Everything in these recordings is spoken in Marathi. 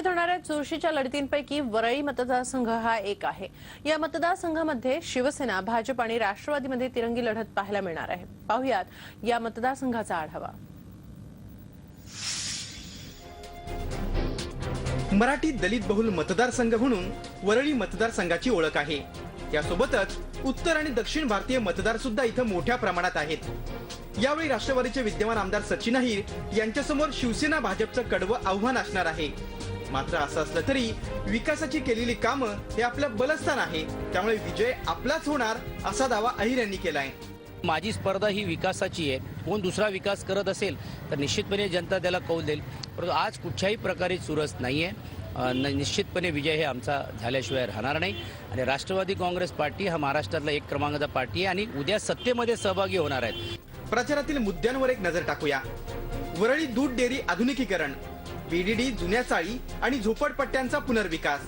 मुंबईत होणाऱ्या चुरशीच्या लढतींपैकी वरळी मतदारसंघ हा एक आहे. या मतदारसंघामध्ये शिवसेना भाजप आणि राष्ट्रवादीमध्ये तिरंगी लढत पाहायला मिळणार आहे. पाहुयात या मतदारसंघाचा आढावा. मराठी दलित बहुल मतदारसंघ म्हणून वरळी मतदारसंघाची ओळख आहे. यासोबतच उत्तर आणि दक्षिण भारतीय मतदार सुद्धा इथं मोठ्या प्रमाणात आहेत. यावेळी राष्ट्रवादीचे विद्यमान आमदार सचिन अहिर यांच्यासमोर शिवसेना भाजपचं कडवं आव्हान असणार आहे. मात्र असं असलं तरी विकासाची केलेली कामं हे आपलं बलस्थान आहे. त्यामुळे विजय आपलाच होणार असा दावा अहिर यांनी केलाय. माझी स्पर्धा ही विकासाची आहे. कोण दुसरा विकास करत असेल तर निश्चितपणे जनता त्याला कौल देईल. परंतु आज कुठच्याही प्रकारे चुरस नाही आहे निश्चितपणे विजय हे आमचा झाल्याशिवाय राहणार नाही. आणि राष्ट्रवादी काँग्रेस पार्टी हा महाराष्ट्रातला एक क्रमांकाचा पार्टी आहे आणि उद्या सत्तेमध्ये सहभागी होणार आहेत. प्रचारातील मुद्द्यांवर एक नजर टाकूया. वरळी दूध डेअरी आधुनिकीकरण बीडीडी जुन्या चाळी आणि झोपडपट्ट्यांचा पुनर्विकास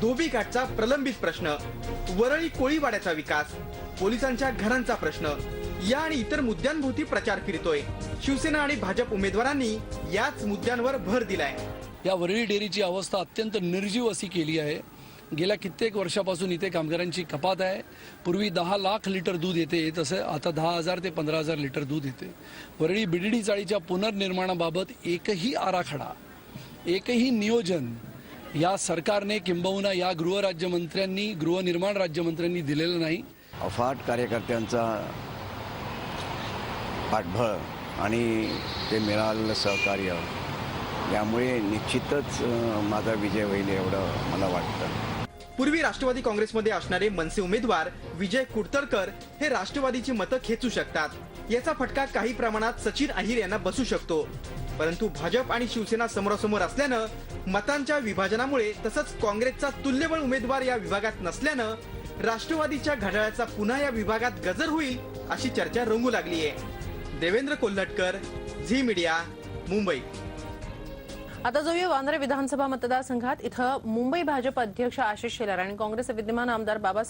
धोबी घाटचा प्रलंबित प्रश्न वरळी कोळीवाड्याचा विकास पोलिसांच्या घरांचा प्रश्न या आणि इतर मुद्द्यांभोवती प्रचार फिरतोय. शिवसेना आणि भाजप उमेदवारांनी याच मुद्द्यांवर भर दिलाय. या वरळी डेअरीची अवस्था अत्यंत निर्जीव अशी केली आहे. गेल्या कित्येक वर्षापासून इथे कामगारांची कपात आहे. पूर्वी दहा लाख लिटर दूध येते तसं आता दहा हजार ते पंधरा हजार लिटर दूध येते. वरळी बिडडी चाळीच्या पुनर्निर्माणाबाबत एकही आराखडा एकही नियोजन या सरकारने किंबहुना या गृहराज्यमंत्र्यांनी गृहनिर्माण राज्यमंत्र्यांनी दिलेलं नाही. अफाट कार्यकर्त्यांचा पाठबळ आणि ते मिळालेलं सहकार्य यामुळे निश्चितच माझा विजय होईल एवढं मला वाटतं. पूर्वी राष्ट्रवादी काँग्रेसमध्ये असणारे मनसे उमेदवार विजय कुडतरकर हे राष्ट्रवादीची मतं खेचू शकतात. याचा फटका काही प्रमाणात सचिन अहिर यांना बसू शकतो. परंतु भाजप आणि शिवसेना समोरासमोर असल्यानं मतांच्या विभाजनामुळे तसंच काँग्रेसचा तुल्यबळ उमेदवार या विभागात नसल्यानं राष्ट्रवादीच्या घड्याळाचा पुन्हा या विभागात गजर होईल अशी चर्चा रंगू लागली आहे देवेंद्र कोल्हटकर झी मीडिया मुंबई. आता जाऊया वांद्रे विधानसभा मतदारसंघात. इथं मुंबई भाजप अध्यक्ष आशिष शेलार आणि काँग्रेस विद्यमान आमदार बाबा